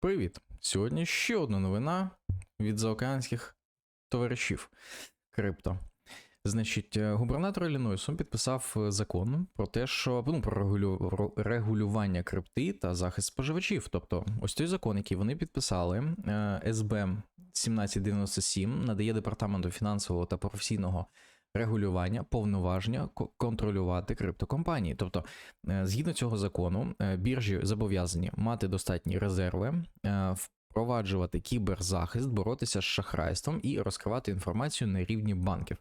Привіт! Сьогодні ще одна новина від заокеанських товаришів крипто. Значить, е, губернатор Іллінойсу підписав е, закон про те, що ну, про регулю... регулювання крипти та захист споживачів. Тобто, ось той закон, який вони підписали, е, СБ 1797 надає департаменту фінансового та професійного регулювання повноваження контролювати криптокомпанії. Тобто, Е, Згідно цього закону, е, біржі зобов'язані мати достатні резерви, е, впроваджувати кіберзахист, боротися з шахрайством і розкривати інформацію на рівні банків.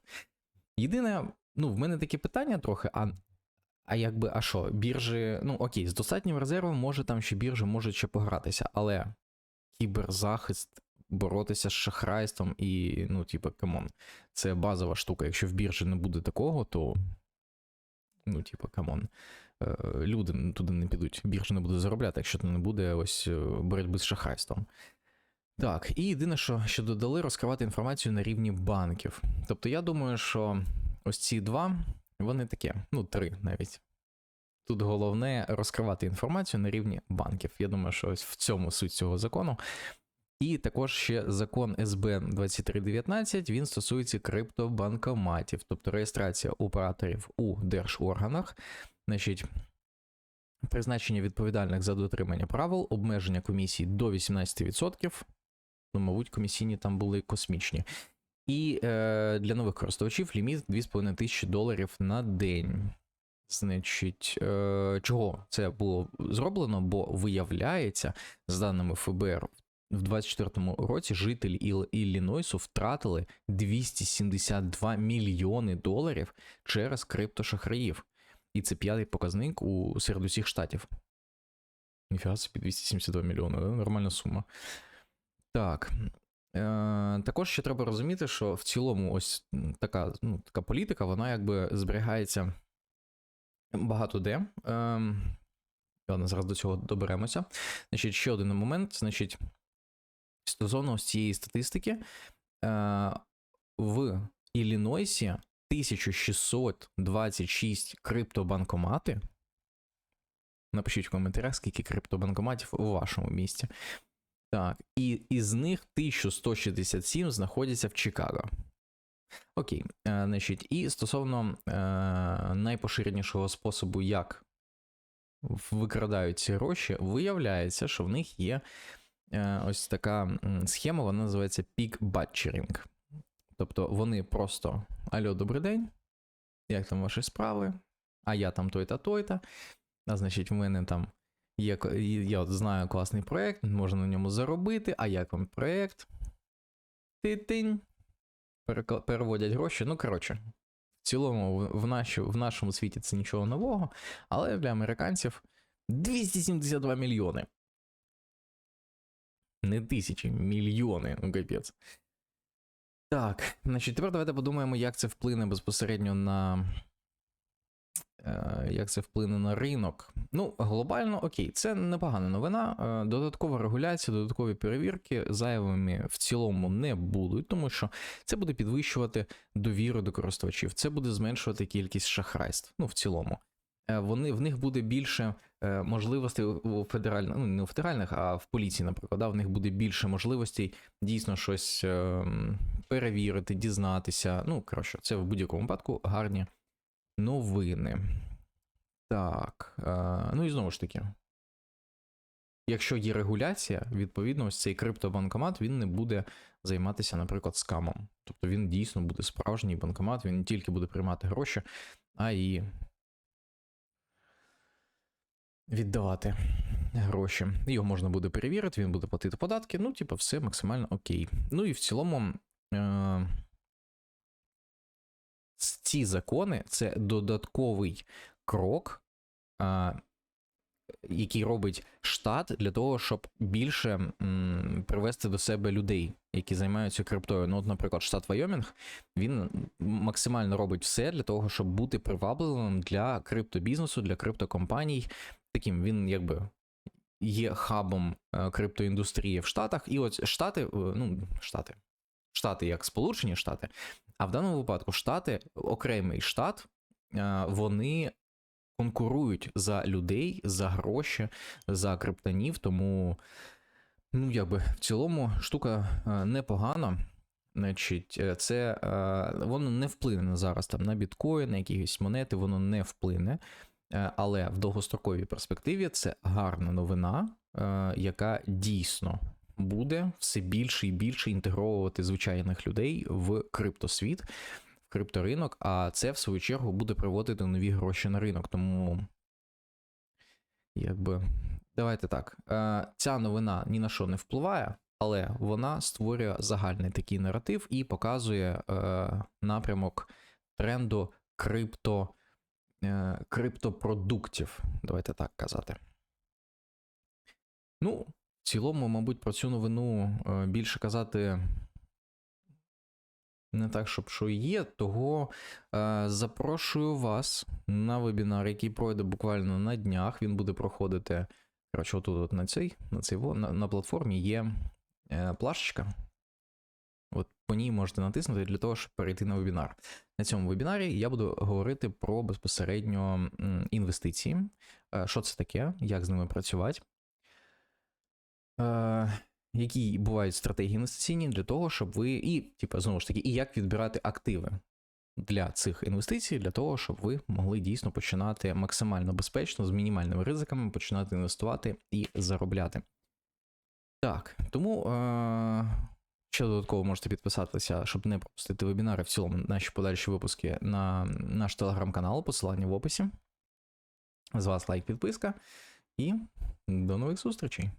Єдине, ну, в мене таке питання трохи, а, а якби, а що, біржі, ну окей, з достатнім резервом, може там ще біржі можуть ще погратися, але кіберзахист, боротися з шахрайством і, ну, типу, камон, це базова штука. Якщо в біржі не буде такого, то. Ну, типу, камон е, люди туди не підуть, біржа не буде заробляти, якщо то не буде ось е, боротьби з шахрайством. Так, і єдине, що, що додали, розкривати інформацію на рівні банків. Тобто, я думаю, що ось ці два, вони таке, ну, три навіть. Тут головне розкривати інформацію на рівні банків. Я думаю, що ось в цьому суть цього закону. І також ще закон СБ 2319 він стосується криптобанкоматів, тобто реєстрація операторів у держорганах, значить, призначення відповідальних за дотримання правил, обмеження комісій до 18%. Ну, мабуть, комісійні там були космічні. І е, для нових користувачів ліміт 2,5 тисячі доларів на день. Значить, е, чого це було зроблено? Бо виявляється, з даними ФБР, в 24-му році жителі Іл- Іллінойсу втратили 272 мільйони доларів через криптошахраїв. І це п'ятий показник у серед усіх штатів. Ніфіга собі 272 мільйони, да? нормальна сума. Так. Е, також ще треба розуміти, що в цілому ось така, ну, така політика, вона якби зберігається багато де. Е, зараз до цього доберемося. Значить, ще один момент. Значить, стосовно цієї статистики, е, в Іллінойсі 1626 криптобанкомати. Напишіть в коментарях, скільки криптобанкоматів у вашому місті. Так, і із них 1167 знаходяться в Чикаго. Окей, е, значить, і стосовно е, найпоширенішого способу, як викрадають ці гроші, виявляється, що в них є ось така схема, вона називається peak batchering. Тобто вони просто Алло, добрий день. Як там ваші справи? А я там той-та, той-та. А значить, в мене там є, я от знаю класний проєкт, можна на ньому заробити. А як вам проєкт? Ти-тинь. Переводять гроші. Ну, коротше, в цілому, в, наші, в нашому світі це нічого нового, але для американців 272 мільйони. Не тисячі, мільйони, ну капець. Так, значить, тепер давайте подумаємо, як це вплине безпосередньо на. е, Як це вплине на ринок? Ну, глобально, окей, це непогана новина. Е, Додаткова регуляція, додаткові перевірки зайвими в цілому не будуть, тому що це буде підвищувати довіру до користувачів, це буде зменшувати кількість шахрайств. Ну, в цілому. Е, Вони, в них буде більше е, можливостей у федеральних, ну не у федеральних, а в поліції, наприклад, да, в них буде більше можливостей дійсно щось е, перевірити, дізнатися. Ну, коротше, це в будь-якому випадку гарні новини. Так, е, ну і знову ж таки. Якщо є регуляція, відповідно, ось цей криптобанкомат він не буде займатися, наприклад, скамом. Тобто він дійсно буде справжній банкомат, він не тільки буде приймати гроші, а і віддавати гроші. Його можна буде перевірити, він буде платити податки. Ну, типу, все максимально окей. Ну і в цілому. Е- ці закони це додатковий крок, а, який робить штат для того, щоб більше м, привести до себе людей, які займаються криптою. Ну, от, наприклад, штат Вайомінг, він максимально робить все для того, щоб бути привабливим для криптобізнесу, для криптокомпаній. Таким він якби. Є хабом е, криптоіндустрії в Штатах, і от Штати, е, ну, Штати, Штати як Сполучені Штати, а в даному випадку Штати, окремий штат, е, вони конкурують за людей, за гроші, за криптонів, тому ну, якби в цілому штука е, непогана. Значить, е, це е, воно не вплине зараз там на біткоін, на якісь монети, воно не вплине. Але в довгостроковій перспективі це гарна новина, яка дійсно буде все більше і більше інтегровувати звичайних людей в криптосвіт, в крипторинок, а це, в свою чергу, буде приводити нові гроші на ринок. Тому, якби, давайте так. е, Ця новина ні на що не впливає, але вона створює загальний такий наратив і показує е, напрямок тренду крипто, е, криптопродуктів. Давайте так казати. Ну, в цілому, мабуть, про цю новину більше казати не так, щоб що є, того е, запрошую вас на вебінар, який пройде буквально на днях. Він буде проходити. Коротше, отут от на цей, на цей на, на платформі є е, плашечка. От по ній можете натиснути для того, щоб перейти на вебінар. На цьому вебінарі я буду говорити про безпосередньо інвестиції, е, що це таке, як з ними працювати. Які бувають стратегії інвестиційні для того, щоб ви. І, типу, знову ж таки, і як відбирати активи для цих інвестицій, для того, щоб ви могли дійсно починати максимально безпечно, з мінімальними ризиками, починати інвестувати і заробляти. Так, тому е- ще додатково можете підписатися, щоб не пропустити вебінари в цілому, наші подальші випуски на наш телеграм-канал, посилання в описі. З вас лайк, підписка, і до нових зустрічей!